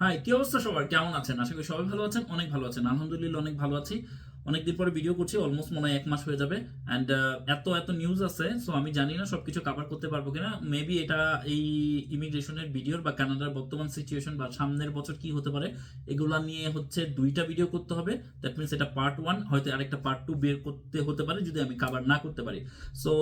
High কি অবস্থা সবার? কেমন আছেন? আশা করি সবাই ভালো আছেন, অনেক ভালো আছেন। আলহামদুলিল্লাহ, অনেক ভালো আছি। অনেকদিন পরে ভিডিও করছি অলমোস্ট মনে হয় এক মাস হয়ে যাবে। অ্যান্ড এত এত নিউজ আছে সো আমি জানি না সবকিছু কভার করতে পারব কিনা। মেবি এটা এই ইমিগ্রেশনের ভিডিওর বা কানাডার বর্তমান সিচুয়েশন বা সামনের বছর কি হতে পারে, এগুলা নিয়ে হচ্ছে দুইটা ভিডিও করতে হবে। দ্যাট মিনস এটা পার্ট ওয়ান হয়তো আরেকটা পার্ট টু বের করতে হতে পারে, যদি আমি কভার না করতে পারি। সো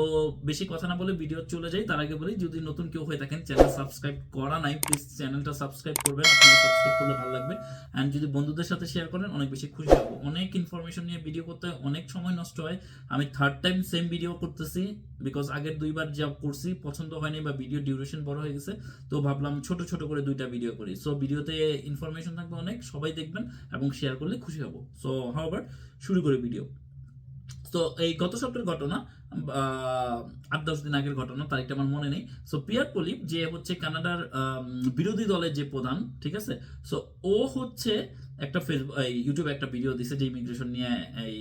বেশি কথা না বলে ভিডিও চলে যাই, তার আগে বলি, যদি নতুন কেউ হয়ে থাকেন চ্যানেল সাবস্ক্রাইব করা নাই প্লিজ চ্যানেলটা সাবস্ক্রাইব করবেন, আপনারা সাবস্ক্রাইব করলে ভালো লাগবে। অ্যান্ড যদি বন্ধুদের সাথে শেয়ার করেন, অনেক বেশি খুশি হব। অনেক ইনফরমেশন নিয়ে ভিডিও করতে অনেক সময় নষ্ট হয়। আমি থার্ড টাইম সেম ভিডিও করতেছি বিকজ আগের দুইবার যা করছি পছন্দ হয়নি বা ভিডিও ডিউরেশন বড় হয়ে গেছে, তো ভাবলাম ছোট ছোট করে দুইটা ভিডিও করি। সো ভিডিওতে ইনফরমেশন থাকবে অনেক, সবাই দেখবেন এবং শেয়ার করলে খুশি হব। সো হাওয়ার শুরু করি ভিডিও তো এই গত সপ্তাহের ঘটনা আট, দশ দিন আগের ঘটনা তারিখটা আমার মনে নেই। সো পিয়ার পলিপ যে হচ্ছে কানাডার বিরোধী দলের যে প্রধান, ঠিক আছে? সো ও হচ্ছে একটা ফেসবুক ইউটিউবে একটা ভিডিও দিছে যে ইমিগ্রেশন নিয়ে, এই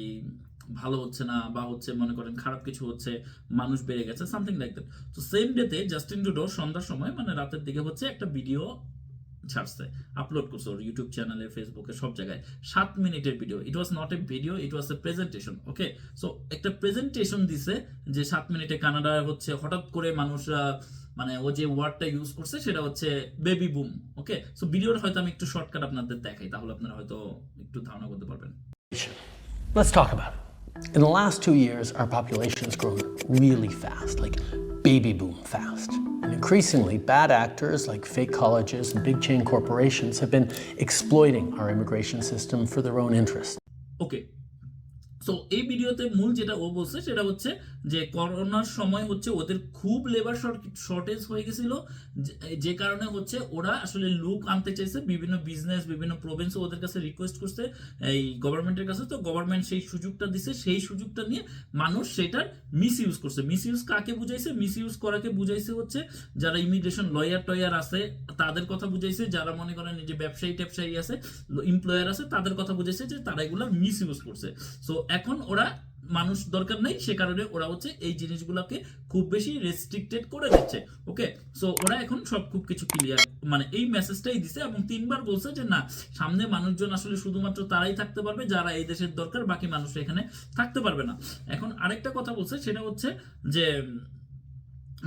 ভালো হচ্ছে না, বা হচ্ছে মনে করেন খারাপ কিছু হচ্ছে, মানুষ বেড়ে গেছে সামথিং লাইক দ্যাট তো সেম ডেতে জাস্টিন ট্রুডো সন্ধ্যার সময় মানে রাতের দিকে হচ্ছে একটা ভিডিও ছাড়ছে আপলোড করছে ওর ইউটিউব চ্যানেলে ফেসবুকে সব জায়গায়। সাত মিনিটের video it was not a video it was a presentation okay so একটা প্রেজেন্টেশন দিছে যে সাত মিনিটে কানাডা হচ্ছে, হঠাৎ করে মানুষরা মানে ও যে ওয়ার্ডটা ইউজ করছে সেটা হচ্ছে বেবি বুম ওকে সো ভিডিওটা হয়তো আমি একটু শর্টকাট আপনাদের দেখাই তাহলে আপনারা হয়তো একটু ধারণা করতে পারবেন Let's talk about it. In the last two years, our population has grown really fast, like baby boom fast. And increasingly, bad actors like fake colleges and big chain corporations have been exploiting our immigration system for their own interest. Okay so এই ভিডিওতে মূল যেটা ও বলছে সেটা হচ্ছে যে করোনার সময় হচ্ছে ওদের খুব লেবার শর্টেজ হয়ে গেছিল। যে- কারণে হচ্ছে ওরা আসলে লুক আনতে চাইছে, বিভিন্ন বিজনেস বিভিন্ন প্রভিন্স ওদের কাছে রিকোয়েস্ট করছে, এই গভর্নমেন্টের কাছে। তো গভর্নমেন্ট সেই সুযোগটা দিছে, সেই সুযোগটা নিয়ে মানুষ সেটার মিস ইউজ করছে। মিস ইউজ কাকে বুঝাইছে? মিস ইউজ করাকে বুঝাইছে হচ্ছে যারা ইমিগ্রেশন লয়ার টয়ার আছে, তাদের কথা বুঝাইছে। যারা মনে করেন যে ব্যবসায়ী ট্যাবসায়ী আছে এমপ্লয়ার আছে, তাদের কথা বুঝাইছে যে তারা এগুলো মিস ইউজ করছে। সো এখন ওরা মানুষ দরকার নেই, সে কারণে ওরা হচ্ছে এই জিনিসগুলোকে খুব বেশি রেস্ট্রিক্টেড করে দিচ্ছে ওকে সো ওরা এখন সব খুব কিছু ক্লিয়ার মানে এই মেসেজটাই দিছে এবং তিনবার বলছে যে, না, সামনে মানুষজন আসলে শুধুমাত্র তারাই থাকতে পারবে, যারা এই দেশের দরকার, বাকি মানুষ এখানে থাকতে পারবে না। এখন আরেকটা কথা বলছে, সেটা হচ্ছে যে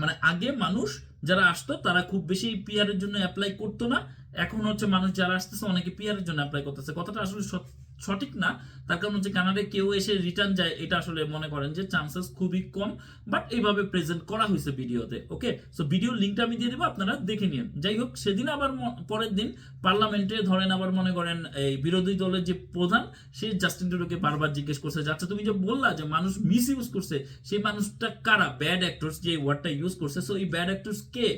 মানে আগে মানুষ যারা আসতো, তারা খুব বেশি পিআর এর জন্য অ্যাপ্লাই করতো না এখন হচ্ছে মানুষ যারা আসতেছে, অনেকে পিআর এর জন্য অ্যাপ্লাই করতেছে। কথাটা আসলে সঠিক না। তার কারণ হচ্ছে কানাডায় কেউ এসে রিটার্ন যায়, এটা আসলে মনে করেন যে চান্সেস খুবই কম। বাট এইভাবে প্রেজেন্ট করা হয়েছে ভিডিওতে ওকে সো ভিডিও লিঙ্কটা আমি দিয়ে দেবো, আপনারা দেখে নিন। যাই হোক, সেদিন আবার পরের দিন পার্লামেন্টে ধরেন আবার মনে করেন এই বিরোধী দলের যে প্রধান, সে জাস্টিন ট্রুডোকে বারবার জিজ্ঞেস করছে যে আচ্ছা তুমি যে বললা যে মানুষ মিস ইউজ করছে, সেই মানুষটা কারা? ব্যাড অ্যাক্টরস যে ওয়ার্ডটা ইউজ করছে। সো এই ব্যাড অ্যাক্টরস কে?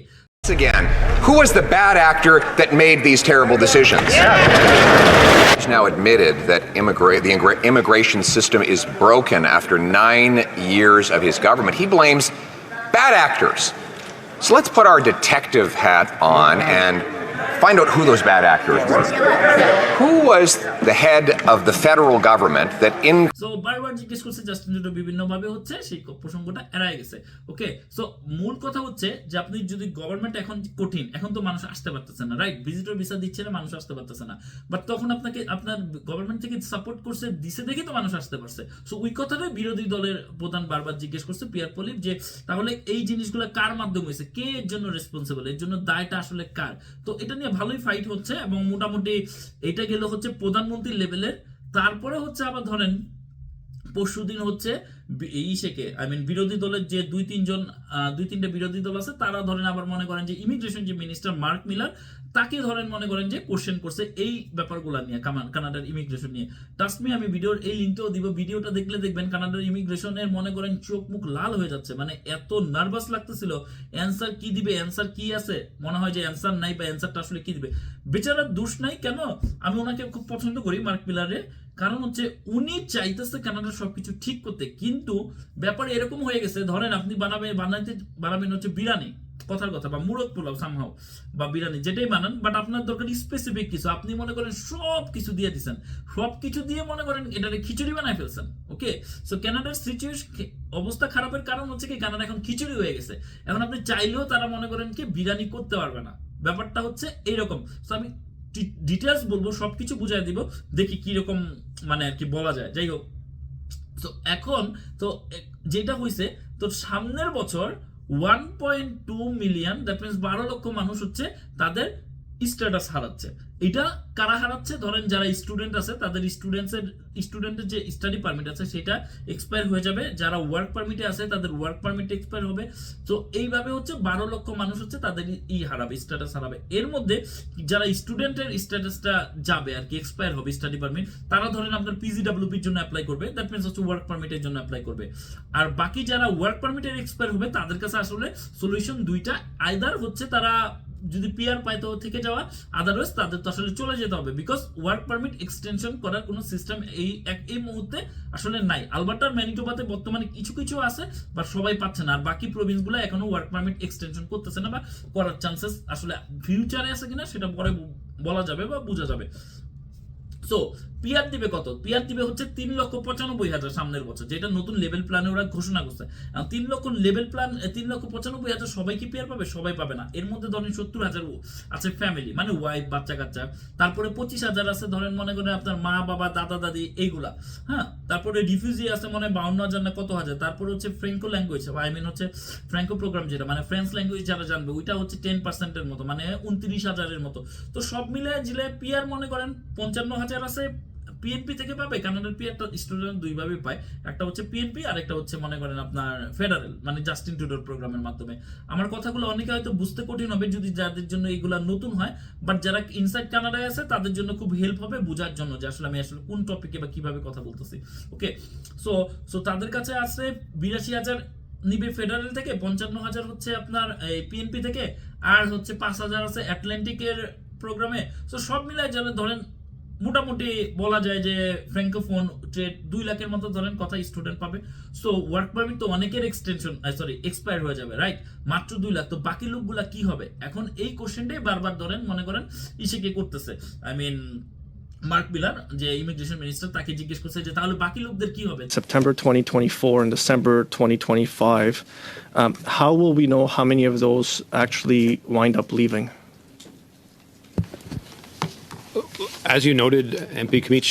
Again, who was the bad actor that made these terrible decisions? He's now admitted that immigra- the immigra- immigration system is broken after nine years of his government. He blames bad actors. So let's put our detective hat on and find out who those bad actors were. Who was the head of the federal government that in so বারবার জিজ্ঞেস করছে Justin Trudeau বিভিন্ন ভাবে হচ্ছে, সেই প্রসঙ্গটা এড়ায় গেছে। Okay so মূল কথা হচ্ছে যে, আপনি যদি গভর্নমেন্ট এখন কঠিন, এখন তো মানুষ আসতে পারতেছে না রাইট ভিজিটর ভিসা দিচ্ছে না, মানুষ আসতে পারতেছে না। বাট তখন আপনাকে, আপনার গভর্নমেন্ট থেকে সাপোর্ট করছে, দিছে দেখে তো মানুষ আসতে পারছে। সো ওই কথাটাই বিরোধী দলের প্রধান বারবার জিজ্ঞেস করছে পিয়ার পলিপ যে তাহলে এই জিনিসগুলো কার মাধ্যমে হয়েছে? কে এর জন্য রেসপন্সিবল এর জন্য দায়টা আসলে কার? তো এটা নিয়ে ভালোই ফাইট হচ্ছে এবং মোটামুটি এটা গেলে হচ্ছে প্রধানমন্ত্রী লেভেলের তারপরে হচ্ছে আবার ধরেন পরশুদিন হচ্ছে বি- ইসেকে আই মিন বিরোধী দলের যে দুই তিনজন দুই তিনটা বিরোধী দল আছে, তারা ধরেন আবার মনে করেন যে ইমিগ্রেশন যে মিনিস্টার মার্ক মিলার, তাকে ধরেন মনে করেন যে কোশ্চেন করছে এই ব্যাপারগুলো নিয়ে, কামান- কানাডার ইমিগ্রেশন নিয়ে। টাসমি আমি ভিডিওর এই লিঙ্কটাও দিব ভিডিওটা দেখলে দেখবেন কানাডার ইমিগ্রেশনের মনে করেন চোখ মুখ লাল হয়ে যাচ্ছে মানে এত নার্ভাস লাগতেছিল অ্যান্সার কি দিবে অ্যান্সার কি আছে? মনে হয় যে অ্যান্সার নাই বা অ্যান্সারটা আসলে কি দিবে? বেচারা দোষ নাই, কেন? আমি ওনাকে খুব পছন্দ করি মার্ক মিলারে কারণ হচ্ছে উনি চাইতেছে কানাডার সবকিছু ঠিক করতে। কিন্তু ব্যাপার এরকম হয়ে গেছে, ধরেন আপনি বানাবে বানাইতে বানাবেন হচ্ছে বিরিয়ানি, কথার কথা, বা মুরগ পোলাও সামহাও বা বিরিয়ানি, যেটাই বানান বাট আপনার দরকার স্পেসিফিক কিছু। আপনি মনে করেন সব কিছু দিয়ে দিছেন। সব কিছু দিয়ে মনে করেন এটারে খিচুড়ি বানাই ফেলছেন ওকে সো কানাডার সিচুয়েশন অবস্থা খারাপের কারণ হচ্ছে কি, কানাডা এখন খিচুড়ি হয়ে গেছে। এখন আপনি চাইলেও তারা মনে করেন কি, বিরিয়ানি করতে পারবে না। ব্যাপারটা হচ্ছে এইরকম। সো আমি ডিটেলস বলব, সবকিছু বুঝাই দিব, দেখি কীরকম মানে আর কি বলা যায়। যাই হোক, তো এখন, তো যেটা হয়েছে তো সামনের বছর one point two million that means বারো লক্ষ মানুষ হচ্ছে তাদের স্ট্যাটাস হারাচ্ছে। এটা কারা হারাচ্ছে? ধরেন যারা স্টুডেন্ট আছে, তাদের স্টুডেন্টসের স্টুডেন্টের যে স্টাডি পারমিট আছে, সেটা এক্সপায়ার হয়ে যাবে। যারা ওয়ার্ক পারমিটে আছে, তাদের ওয়ার্ক পারমিট এক্সপায়ার হবে। তো এইভাবে হচ্ছে বারো লক্ষ মানুষ হচ্ছে তাদের ই হারাবে স্ট্যাটাস হারাবে। এর মধ্যে যারা স্টুডেন্টের স্ট্যাটাসটা যাবে আর কি এক্সপায়ার হবে স্টাডি পারমিট তারা ধরেন আপনার পিজিডাব্লিউপির জন্য অ্যাপ্লাই করবে। দ্যাট মিনস হচ্ছে ওয়ার্ক পারমিটের জন্য অ্যাপ্লাই করবে। আর বাকি যারা ওয়ার্ক পারমিটের এক্সপায়ার হবে, তাদের কাছে আসলে সলিউশন দুইটা। আইদার হচ্ছে তারা যদি পিআর পায়, তো থেকে যাওয়া আদারওয়াইজ তাদের তো আসলে চলে যেতে হবে বিকজ ওয়ার্ক পারমিট এক্সটেনশন করার কোনো সিস্টেম এই এক এই মুহূর্তে আসলে নাই। আলবার্টার ম্যানিটোবাতে বর্তমানে কিছু কিছু আছে বা সবাই পাচ্ছে না। আর বাকি প্রভিন্সগুলো এখনও ওয়ার্ক পারমিট এক্সটেনশন করতেছে না বা করার চান্সেস আসলে ফিউচারে আছে কিনা সেটা পরে বলা যাবে বা বোঝা যাবে। সো পিআর দিবে কত? পিআর দিবে হচ্ছে তিন লক্ষ পঁচানব্বই হাজার সামনের বছর, যেটা নতুন লেভেল প্ল্যানে ওরা ঘোষণা করছে। তিন লক্ষ লেভেল প্ল্যান তিন লক্ষ পঁচানব্বই হাজার সবাই কি পিআর পাবে? সবাই পাবে না। এর মধ্যে ধরেন সত্তর হাজার আছে ফ্যামিলি মানে ওয়াইফ বাচ্চা কাচ্চা। তারপরে পঁচিশ হাজার আছে ধরেন মনে করেন আপনার মা, বাবা, দাদা, দাদি, এইগুলা। হ্যাঁ? তারপরে রিফিউজি আছে মনে বাউন্ন হাজার না কত হাজার। তারপরে হচ্ছে ফ্রেঙ্কো ল্যাঙ্গুয়েজ আই মিন হচ্ছে ফ্র্যাঙ্কো প্রোগ্রাম যেটা মানে ফ্রেঞ্চ ল্যাঙ্গুয়েজ যারা জানবে, ওইটা হচ্ছে টেন পার্সেন্টের মতো মানে উনত্রিশ হাজারের মতো। তো সব মিলে জিলে পিআর মনে করেন পঞ্চান্ন হাজার আছে পিএনপি থেকে পাবে কানাডার পিআরটা স্টুডেন্ট দুইভাবে পায়। একটা হচ্ছে পিএনপি আর একটা হচ্ছে মনে করেন আপনার ফেডারেল মানে জাস্টিন টুডোর প্রোগ্রামের মাধ্যমে। আমার কথাগুলো অনেকে হয়তো বুঝতে কঠিন হবে যদি যাদের জন্য এগুলা নতুন হয় বাট যারা ইনসাইড কানাডায় আছে, তাদের জন্য খুব হেল্প হবে বোঝার জন্য যে আসলে আমি আসলে কোন টপিকে বা কীভাবে কথা বলতেছি। ওকে সো সো তাদের কাছে আছে বিরাশি হাজার নিবে ফেডারেল থেকে, পঞ্চান্ন হাজার হচ্ছে আপনার এই পিএনপি থেকে, আর হচ্ছে পাঁচ হাজার আছে অ্যাটলান্টিকের প্রোগ্রামে সো সব মিলায় যারা ধরেন মোটামুটি বলা যায় যে ফ্র্যাঙ্কোফোন ট্রেড দুই লাখের মতো ধরেন কথা স্টুডেন্ট পাবে। সো ওয়ার্ক পারমিট তো অনেকের এক্সটেনশন সরি এক্সপায়ার হয়ে যাবে রাইট মাত্র দুই লাখ। তো বাকি লোকগুলা কি হবে? এখন এই কোশ্চেনটাই বারবার ধরেন মনে করেন ইসে কে করতেছে। আই মিন মার্ক যে ইমিগ্রেশন মিনিস্টার তাকে জিজ্ঞেস করছে যে তাহলে বাকি লোকদের কি হবে? September 2024 and December 2025, um, how will we know how many of those actually wind up leaving? As you noted, MP Kamich,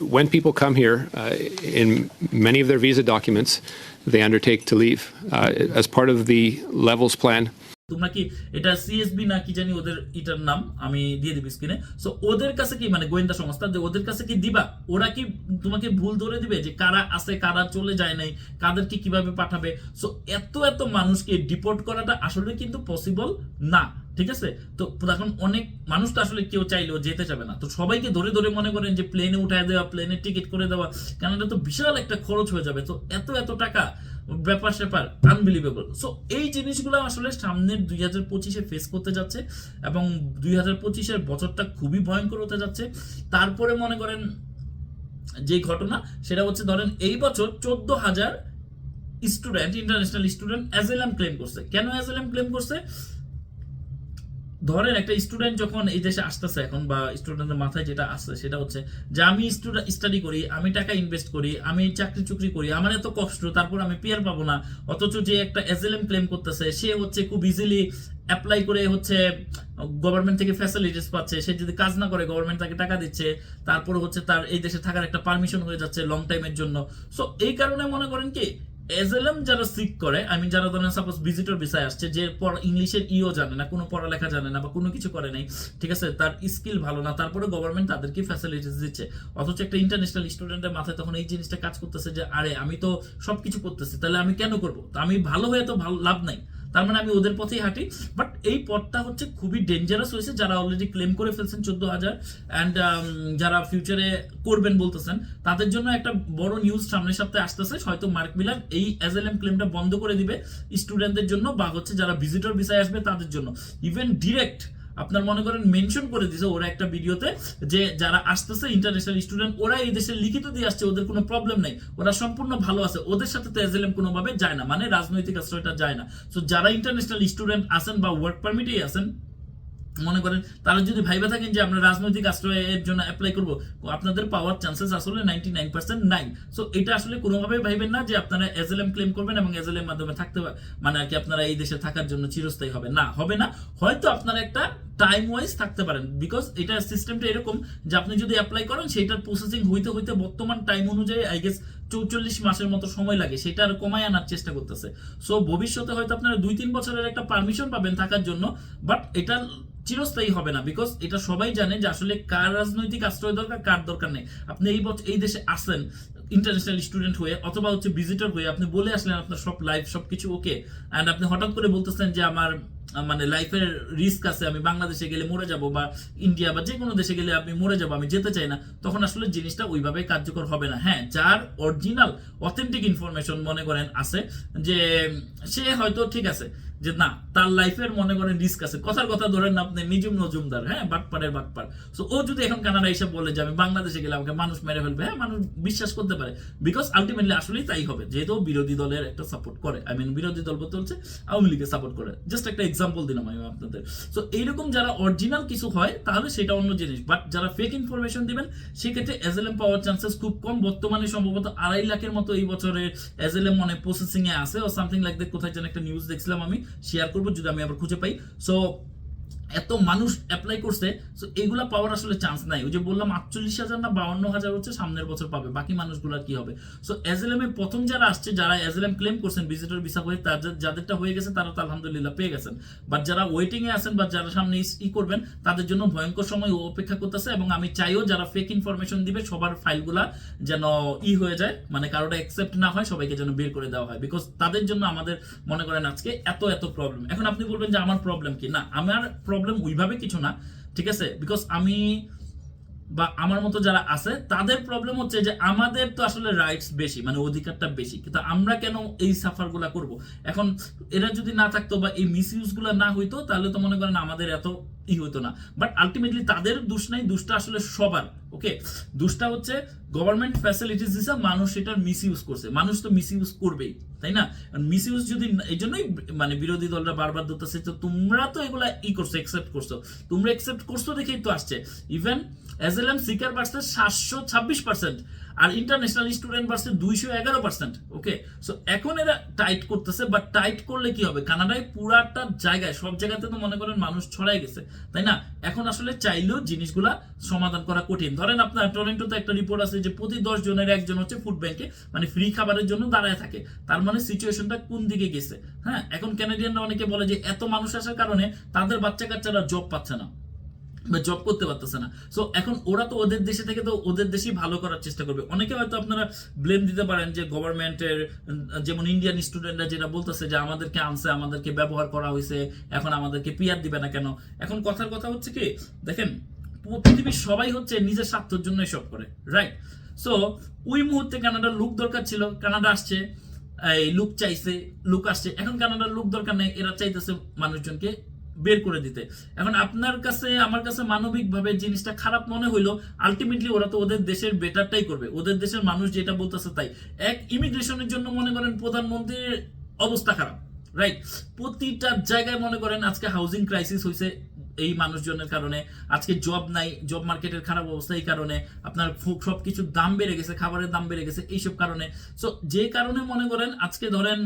when people come here, uh, in many of their visa documents, they undertake to leave. Uh, as part of the levels plan, তোমরা কি এটা CSB না কি জানি ওদের এটার নাম আমি দিয়ে দিবি স্ক্রিনে সো ওদের কাছে কি মানে গোয়েন্দা সংস্থা যে ওদের কাছে কি দিবা? ওরা কি তোমাকে ভুল ধরে দিবে যে কারা আছে কারা চলে যায় নাই কাদেরকে কীভাবে পাঠাবে? সো এত এত মানুষকে ডিপোর্ট করাটা আসলে কিন্তু পসিবল না। ঠিক আছে? তো এখন অনেক মানুষ তো আসলে কেউ চাইলেও যেতে চাবে না। তো সবাইকে ধরে ধরে মনে করেন যে প্লেনে উঠায় দেওয়া প্লেনে টিকিট করে দেওয়া এটা তো বিশাল একটা খরচ হয়ে যাবে। তো এত এত টাকা, ব্যাপার স্যাপার আনবিলিভেবল সো এই জিনিসগুলো আসলে সামনের দুই হাজার পঁচিশে ফেস করতে যাচ্ছে এবং দুই হাজার পঁচিশের বছরটা খুবই ভয়ঙ্কর হতে যাচ্ছে। তারপরে মনে করেন যে ঘটনা, সেটা হচ্ছে ধরেন এই বছর চোদ্দ হাজার student international student asylum claim করছে। কেন অ্যাজেলাম ক্লেম করছে? ধরেন একটা স্টুডেন্ট যখন এই দেশে আসতেছে এখন বা স্টুডেন্টের মাথায় যেটা আসছে সেটা হচ্ছে যে আমি স্টাডি করি, আমি টাকা ইনভেস্ট করি, আমি চাকরি চুকরি করি, আমার এত কষ্ট, তারপর আমি পিয়ার পাবো না, অথচ যে একটা এজেলেম ক্লেম করতেছে, সে হচ্ছে খুব ইজিলি অ্যাপ্লাই করে হচ্ছে গভর্নমেন্ট থেকে ফ্যাসিলিটিস পাচ্ছে, সে যদি কাজ না করে গভর্নমেন্ট তাকে টাকা দিচ্ছে, তারপর হচ্ছে তার এই দেশে থাকার একটা পারমিশন হয়ে যাচ্ছে লং টাইমের জন্য। সো এই কারণে মনে করেন কি এজেলম যারা সিক করে আমি যারা ধরেন সাপোজ ভিজিটর ভিসায় আসছে, যে ইংলিশের ইও জানে না, কোনো পড়ালেখা জানে না বা কোনো কিছু করে নাই, ঠিক আছে, তার স্কিল ভালো না, তারপরে গভর্নমেন্ট তাদেরকে ফ্যাসিলিটিস দিচ্ছে। অথচ একটা ইন্টারন্যাশনাল স্টুডেন্টের মাথায় তখন এই জিনিসটা কাজ করতেছে যে, আরে, আমি তো সবকিছু করতেছি, তাহলে আমি কেন করব? তো আমি ভালো হয়ে তো ভালো, লাভ নাই। তার মানে আমি ওদের পথেই হাঁটি। বাট এই পথটা হচ্ছে খুবই ডেঞ্জারাস হয়েছে যারা অলরেডি ক্লেম করে ফেলছেন চোদ্দ হাজার। অ্যান্ড যারা ফিউচারে করবেন বলতেছেন, তাদের জন্য একটা বড় নিউজ সামনের সপ্তাহে আসতেছে। হয়তো মার্ক মিলার এই এস এল এম ক্লেমটা বন্ধ করে দিবে স্টুডেন্টদের জন্য বা হচ্ছে যারা ভিজিটর ভিসায় আসবে তাদের জন্য। ইভেন ডিরেক্ট আপনার মনে করেন মেনশন করে দিছে ওরা একটা ভিডিওতে যে যারা আসতেছে ইন্টারন্যাশনাল স্টুডেন্ট ওরা এই দেশে লিখিত দিয়ে আসছে, ওদের কোনো প্রবলেম নেই। ওরা সম্পূর্ণ ভালো আছে। ওদের সাথে তেজেলেম কোনোভাবে যায় না। মানে রাজনৈতিক আশ্রয়টা যায় না। তো যারা ইন্টারন্যাশনাল স্টুডেন্ট আছেন বা ওয়ার্ক পারমিটেই আছেন মনে করেন, তারা যদি ভাইবা থাকেন যে আমরা রাজনৈতিক আশ্রয়ের জন্য অ্যাপ্লাই করব আপনাদের পাওয়ার চান্সেস আসলে নাইনটি নাইন পার্সেন্ট নাই। সো এটা আসলে কোনোভাবে ভাইবেন না যে আপনারা এজএলএম ক্লেম করবেন এবং এজএলএম মাধ্যমে থাকতে মানে আর কি আপনারা এই দেশে থাকার জন্য চিরস্থায়ী হবে না হবে না। হয়তো আপনারা একটা টাইম ওয়াইজ থাকতে পারেন বিকজ এটা সিস্টেমটা এরকম যে আপনি যদি অ্যাপ্লাই করেন সেটার প্রসেসিং হইতে হইতে বর্তমান টাইম অনুযায়ী আই গেস চৌচল্লিশ মাসের মতো সময় লাগে। সেটা আর কমায় আনার চেষ্টা করতেছে। সো ভবিষ্যতে হয়তো আপনারা দুই তিন বছরের একটা পারমিশন পাবেন থাকার জন্য বাট এটা চিরস্থায়ী হবে না বিকজ এটা সবাই জানে যে আসলে কার রাজনৈতিক আশ্রয় দরকার, কার দরকার নেই। আপনি এই বছর এই দেশে আসেন ইন্টারন্যাশনাল স্টুডেন্ট হয়ে, অথবা হচ্ছে ভিজিটর হয়ে, আপনি বলে আসলেন আপনার সব লাইফ সবকিছু ওকে অ্যান্ড আপনি হঠাৎ করে বলতেছেন যে আমার মানে লাইফের রিস্ক আছে, আমি বাংলাদেশে গেলে মরে যাব, বা ইন্ডিয়া বা যে কোনো দেশে গেলে আমি মরে যাব, আমি যেতে চাই না, তখন আসলে জিনিসটা ওইভাবে কার্যকর হবে না। হ্যাঁ যার অরিজিনাল অথেন্টিক ইনফরমেশন মনে করেন আছে, যে সে হয়তো ঠিক আছে যে না, তার লাইফের মনে করেন রিস্ক আছে। কথার কথা ধরেন আপনি নিজুম নজুমদার হ্যাঁ বাটপাড়ের বাটপার। সো ও যদি এখন কানাডা এসে বলে যে, আমি বাংলাদেশে গেলে আমাকে মানুষ মেরে ফেলবে হ্যাঁ মানুষ বিশ্বাস করতে পারে। বিকজ আলটিমেটলি আসলেই তাই হবে। যেহেতু বিরোধী দলের একটা সাপোর্ট করে। আই মিন বিরোধী দল বলতে হচ্ছে আওয়ামী লীগের সাপোর্ট করে। জাস্ট একটা এক্সাম্পল দিলাম আমি আপনাদের। সো এইরকম যারা অরিজিনাল কিছু হয়, তাহলে সেটা অন্য জিনিস। বাট যারা ফেক ইনফরমেশন দিবেন, সেক্ষেত্রে এজএলএম পাওয়ার চান্সেস খুব কম। বর্তমানে সম্ভবত আড়াই লাখের মতো এই বছরে এজএলএম মানে প্রসেসিং এ আছে ও সামথিং লাইক দ্যাট কোথায় যেন একটা নিউজ দেখছিলাম আমি। শেয়ার করব যদি আমি আবার খুঁজে পাই। সো এত মানুষ অ্যাপ্লাই করছে সো এগুলা পাওয়ার আসলে চান্স নাই। ওই যে বললাম, আটচল্লিশ হাজার না, বাউন্ন হাজার হচ্ছে সামনের বছর পাবে, বাকি মানুষগুলোর কি হবে? সো এজএলএম এ প্রথম যারা আসছে, যারা এজএলএম ক্লেম করছেন ভিজিটর ভিসা হয়ে তাদের যাদেরটা হয়ে গেছে, তারা তো আলহামদুলিল্লাহ পেয়ে গেছেন। বাট যারা ওয়েটিং এ আছেন বা যারা সামনে ই করবেন, তাদের জন্য ভয়ঙ্কর সময় ও অপেক্ষা করতেছে এবং আমি চাইও যারা ফেক ইনফরমেশন দিবে, সবার ফাইলগুলা যেন ই হয়ে যায় মানে কারোটা অ্যাকসেপ্ট না হয়, সবাইকে যেন বের করে দেওয়া হয়। বিকজ তাদের জন্য আমাদের মনে করেন আজকে এত এত প্রবলেম এখন আপনি বলবেন যে, আমার প্রবলেম কি? না, আমার প্রবলেম ওইভাবে কিছু না, ঠিক আছে? বিকজ আমি বা আমার মতো যারা আছে, তাদের প্রবলেম হচ্ছে যে আমাদের তো আসলে রাইটস বেশি মানে অধিকারটা বেশি। কিন্তু আমরা কেন এই সাফারগুলা করব? এখন এরা যদি না থাকতো বা এই মিস ইউজগুলো না হইতো, তাহলে তো মনে করেন আমাদের এত ই হইতো না। বাট আলটিমেটলি তাদের দোষ নাই, দোষটা আসলে সবার। ওকে দোষটা হচ্ছে গভর্নমেন্ট ফ্যাসিলিটিস দিছে, মানুষ সেটার মিস ইউজ করছে। মানুষ তো মিস ইউজ করবেই, তাই না? মিস ইউজ যদি এই জন্যই মানে বিরোধী দলরা বারবার ধরতেছে তো তোমরা তো এগুলা ই করছ একসেপ্ট করছ। তোমরা একসেপ্ট করছ দেখেই তো আসছে। ইভেন এসএলএম সিকার বাড়ছে সাতশো ছাব্বিশ পার্সেন্ট আর ইন্টারন্যাশনাল স্টুডেন্ট বাড়ছে দুইশো এগারো পার্সেন্ট ওকে সো এখন এরা টাইট করতেছে বাট টাইট করলে কি হবে? কানাডায় পুরাটা জায়গায়, সব জায়গাতে তো মনে করেন মানুষ ছড়াই গেছে, তাই না? এখন আসলে চাইলেও জিনিসগুলা সমাধান করা কঠিন। ধরেন আপনার টরেন্টোতে একটা রিপোর্ট আছে যে প্রতি দশ জনের একজন হচ্ছে ফুড ব্যাংকে মানে ফ্রি খাবারের জন্য দাঁড়ায় থাকে। তার মানে সিচুয়েশনটা কোন দিকে গেছে? হ্যাঁ এখন ক্যানাডিয়ানরা অনেকে বলে যে এত মানুষ আসার কারণে তাদের বাচ্চা কাচ্চারা জব পাচ্ছে না বা জব করতে পারতেছে না। সো এখন ওরা তো ওদের দেশে থেকে তো ওদের দেশেই ভালো করার চেষ্টা করবে। অনেকে হয়তো আপনারা ব্লেম দিতে পারেন যে গভর্নমেন্টের যেমন ইন্ডিয়ান স্টুডেন্টরা যেটা বলতেছে যে আমাদেরকে আনছে, আমাদেরকে ব্যবহার করা হয়েছে, এখন আমাদেরকে পিয়ার দিবে না কেন? এখন কথার কথা হচ্ছে কি, দেখেন পৃথিবীর সবাই হচ্ছে নিজের স্বার্থের জন্য সব করে রাইট সো ওই মুহূর্তে কানাডার লুক দরকার ছিল, কানাডা আসছে, এই লুক চাইছে লুক আসছে। এখন কানাডার লুক দরকার নেই, এরা চাইতেছে মানুষজনকে বের করে দিতে। এখন আপনার কাছে, আমার কাছে মানবিকভাবে জিনিসটা খারাপ মনে হইল আলটিমেটলি ওরা তো ওদের দেশের বেটারটাই করবে। ওদের দেশের মানুষ যেটা বলতেছে তাই। এক ইমিগ্রেশনের জন্য মনে করেন প্রধানমন্ত্রীর অবস্থা খারাপ রাইট প্রতিটা জায়গায় মনে করেন আজকে হাউজিং ক্রাইসিস হয়েছে এই মানুষজনের কারণে, আজকে জব নাই জব মার্কেটের খারাপ অবস্থা এই কারণে, আপনার সব কিছুর দাম বেড়ে গেছে, খাবারের দাম বেড়ে গেছে, এইসব কারণে। সো যে কারণে মনে করেন, আজকে ধরেন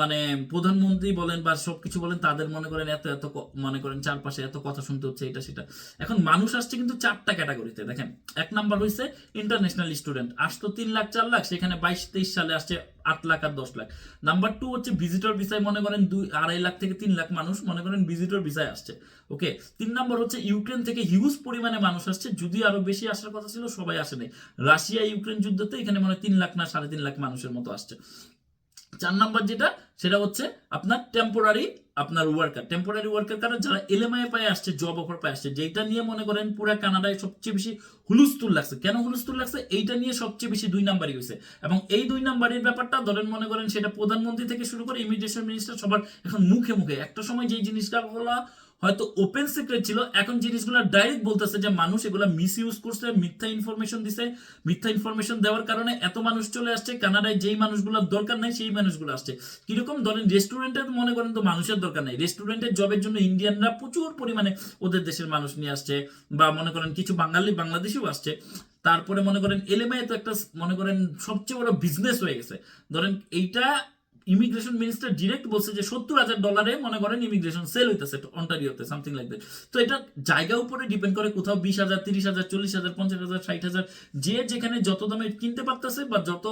মানে প্রধানমন্ত্রী বলেন বা সব কিছু বলেন, তাদের মনে করেন এত এত মনে করেন চারপাশে এত কথা শুনতে হচ্ছে, এটা সেটা। এখন মানুষ আসছে কিন্তু চারটা ক্যাটাগরিতে দেখেন। এক নাম্বার হয়েছে ইন্টারন্যাশনাল স্টুডেন্ট আসতো তিন লাখ, চার লাখ, সেখানে বাইশ, তেইশ সালে আসছে আট লাখ আর দশ লাখ। নাম্বার টু হচ্ছে ভিজিটর ভিসায় মনে করেন দুই, আড়াই লাখ থেকে তিন লাখ মানুষ মনে করেন ভিজিটর ভিসায় আসছে। ওকে তিন নাম্বার হচ্ছে ইউক্রেন থেকে হিউজ পরিমাণে মানুষ আসছে। যদি আরও বেশি আসার কথা ছিল, সবাই আসে নাই। রাশিয়া ইউক্রেন যুদ্ধতে এখানে মানে তিন লাখ না সাড়ে তিন লাখ মানুষের মতো আসছে। চার নাম্বার যেটা, সেটা হচ্ছে আপনার টেম্পোরারি আপনার ওয়ার্কার টেম্পোরারি ওয়ার্কার কারণ যারা এলএমআই পায়ে আসছে জব অফার পায়ে আসছে যেটা নিয়ে মনে করেন পুরো কানাডায় সবচেয়ে বেশি হুলুস্তুল লাগছে। কেন হুলুস্তুল লাগছে? এইটা নিয়ে সবচেয়ে বেশি দুই নাম্বারই হয়েছে। এবং এই দুই নাম্বারের ব্যাপারটা ধরেন মনে করেন সেটা প্রধানমন্ত্রী থেকে শুরু করে ইমিগ্রেশন মিনিস্টার সবার এখন মুখে মুখে। একটা সময় যেই জিনিসটা বলা হয়তো ওপেন সিক্রেট ছিল, এখন জিনিসগুলো ডাইরেক্ট বলতেছে যে মানুষ এগুলো মিস ইউজ করছে, মিথ্যা ইনফরমেশন দিছে। মিথ্যা ইনফরমেশন দেওয়ার কারণে এত মানুষ চলে আসছে, কানাডায় যেই মানুষগুলোর দরকার নাই সেই মানুষগুলো আসছে। কীরকম ধরেন রেস্টুরেন্টে মনে করেন তো মানুষের দরকার নাই। রেস্টুরেন্টের জবের জন্য ইন্ডিয়ানরা প্রচুর পরিমাণে ওদের দেশের মানুষ নিয়ে আসছে, বা মনে করেন কিছু বাঙালি বাংলাদেশেও আসছে। তারপরে মনে করেন এলএমআই তো একটা মনে করেন সবচেয়ে বড় বিজনেস হয়ে গেছে। ধরেন এইটা ইমিগ্রেশন মিনিস্টার ডিরেক্ট বলছে যে সত্তর হাজার ডলারে মনে করেন ইমিগ্রেশন সেল হইতেছে অন্টারিওতে সামথিং লাইক দ্যাট তো এটা জায়গা উপরে ডিপেন্ড করে কোথাও বিশ হাজার, তিরিশ হাজার, চল্লিশ হাজার, পঞ্চাশ হাজার, ষাট হাজার, যে যেখানে যত দামে কিনতে পারতেছে বা যত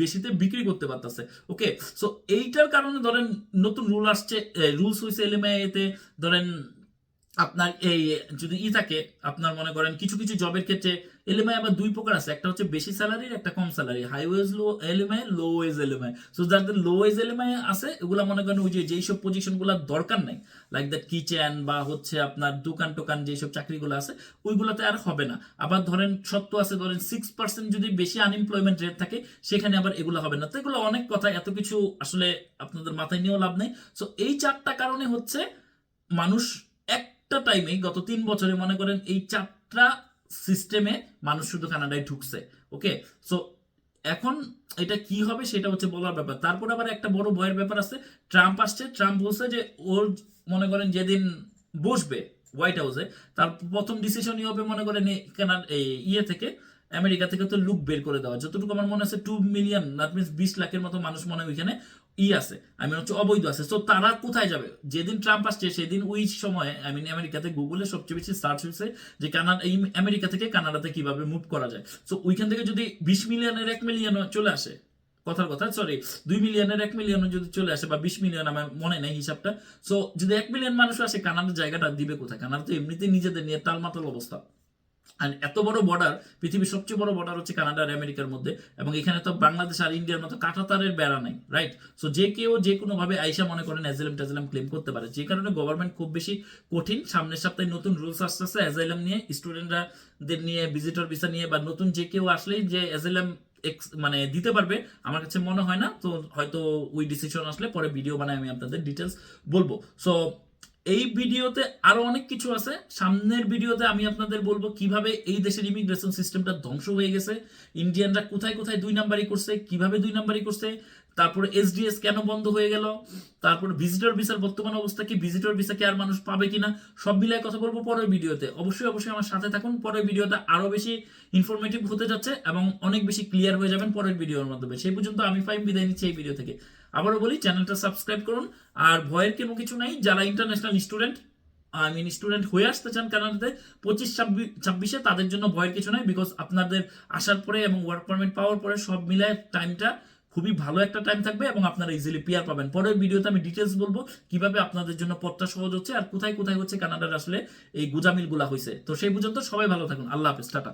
বেশিতে বিক্রি করতে পারতেছে ওকে সো এইটার কারণে ধরেন নতুন রুল আসছে রুলস হয়েছে এলএমআই এতে ধরেন আপনার এই, যদি ই থাকে, আপনার মনে করেন কিছু কিছু জবের ক্ষেত্রে এলএমআই আবার দুই প্রকার আছে। একটা হচ্ছে বেশি স্যালারির একটা কম salary high wage low LMI low wage LMI so যাদের লো ওয়েজ এলএমআই আছে, এগুলো মনে করেন ওই যে যেই সব পজিশন দরকার নাই লাইক দ্যাট কিচেন বা হচ্ছে আপনার দোকান টোকান যেসব চাকরিগুলো আছে, ওইগুলোতে আর হবে না। আবার ধরেন সত্য আছে, ধরেন সিক্স পার্সেন্ট যদি বেশি আনএমপ্লয়মেন্ট রেট থাকে, সেখানে আবার এগুলো হবে না। তো এগুলো অনেক কথা, এত কিছু আসলে আপনাদের মাথায় নিয়েও লাভ নেই। সো এই চারটা কারণে হচ্ছে মানুষ একটা টাইমে গত তিন বছরে মনে করেন এই চারটা সিস্টেমে মানুষ শুধু কানাডায় ঢুকছে ওকে সো এখন এটা কি হবে সেটা হচ্ছে বলার ব্যাপার। তারপর আবার একটা বড় ভয়ের ব্যাপার আছে ট্রাম্প আসছে ট্রাম্প বলছে যে ওর মনে করেন যেদিন বসবে হোয়াইট হাউসে তার প্রথম ডিসিশনই হবে মনে করেন এই ইয়ে থেকে আমেরিকা থেকে তো লুক বের করে দেওয়া। যতটুকু আমার মনে আছে টু মিলিয়ন দ্যাট মিনস বিশ লাখের মতো মানুষ মনে হয় ওইখানে ই আছে। আই মিন হচ্ছে অবৈধ আছে। তো তারা কোথায় যাবে? যেদিন ট্রাম্প আসছে, সেদিন ওই সময় আই মিন আমেরিকাতে গুগলে সবচেয়ে বেশি সার্চ হয়েছে যে কানাডা, এই আমেরিকা থেকে কানাডাতে কীভাবে মুভ করা যায়। সো ওইখান থেকে যদি বিশ মিলিয়নের এক মিলিয়ন চলে আসে, কথার কথা সরি দুই মিলিয়নের এক মিলিয়ন যদি চলে আসে বা বিশ মিলিয়ন আমার মনে নেই হিসাবটা। সো যদি এক মিলিয়ন মানুষ আসে, কানাডার জায়গাটা দিবে কোথায়? কানাডা তো এমনিতেই নিজেদের নিয়ে টালমাটাল অবস্থা। আর এত বড় বর্ডার পৃথিবীর সবচেয়ে বড় বর্ডার হচ্ছে কানাডা আর আমেরিকার মধ্যে এবং এখানে তো বাংলাদেশ আর ইন্ডিয়ার মতো কাঁটাতারের বেড়া নাই রাইট সো যে কেউ যে কোনো ভাবে আইসা মনে করেন অ্যাজাইলাম ট্যাজাইলাম ক্লেম করতে পারে। যে কারণে গভর্নমেন্ট খুব বেশি কঠিন। সামনের সপ্তাহে নতুন রুলস আসতেছে অ্যাজাইলাম নিয়ে। স্টুডেন্টরা দের নিয়ে ভিজিটর ভিসা নিয়ে বা নতুন যে কেউ আসলেই যে অ্যাজাইলাম মানে দিতে পারবে, আমার কাছে মনে হয় না। তো হয়তো ওই ডিসিশন আসলে পরে ভিডিও বানায় আমি আপনাদের ডিটেলস বলব। সো এই ভিডিওতে আরও অনেক কিছু আছে। সামনের ভিডিওতে আমি আপনাদের বলব কীভাবে এই দেশের ইমিগ্রেশন সিস্টেমটা ধ্বংস হয়ে গেছে। ইন্ডিয়ানরা কোথায় কোথায় দুই নাম্বারই করছে, কীভাবে দুই নাম্বারই করছে তারপরে এসডিএস কেন বন্ধ হয়ে গেল? তারপর ভিজিটর ভিসার বর্তমান অবস্থা কি? ভিজিটর ভিসা কি আর মানুষ পাবে কিনা? সব মিলাই কথা বলব পরের ভিডিওতে। অবশ্যই অবশ্যই আমার সাথে থাকুন। পরের ভিডিওটা আরও বেশি ইনফরমেটিভ হতে যাচ্ছে এবং অনেক বেশি ক্লিয়ার হয়ে যাবেন পরের ভিডিওর মাধ্যমে। সেই পর্যন্ত আমি ফাইভ বিদায় নিচ্ছি এই ভিডিও থেকে। আবারও বলি চ্যানেলটা সাবস্ক্রাইব করুন। আর ভয়ের কোনো কিছু নাই, যারা international student I mean student হয়ে আসতে চান কানাডাতে পঁচিশ ছাব্বিশ ছাব্বিশে তাদের জন্য ভয়ের কিছু নাই বিকজ আপনাদের আসার পরে এবং ওয়ার্ক পারমিট পাওয়ার পরে সব মিলায় টাইমটা খুবই ভালো একটা টাইম থাকবে এবং আপনারা ইজিলি পেয়ার পাবেন। পরের ভিডিওতে আমি ডিটেলস বলব কীভাবে আপনাদের জন্য পথটা সহজ হচ্ছে আর কোথায় কোথায় হচ্ছে কানাডার আসলে এই গুজামিলগুলা হয়েছে তো সেই পর্যন্ত সবাই ভালো থাকুন। আল্লাহ হাফিজ। টাটা।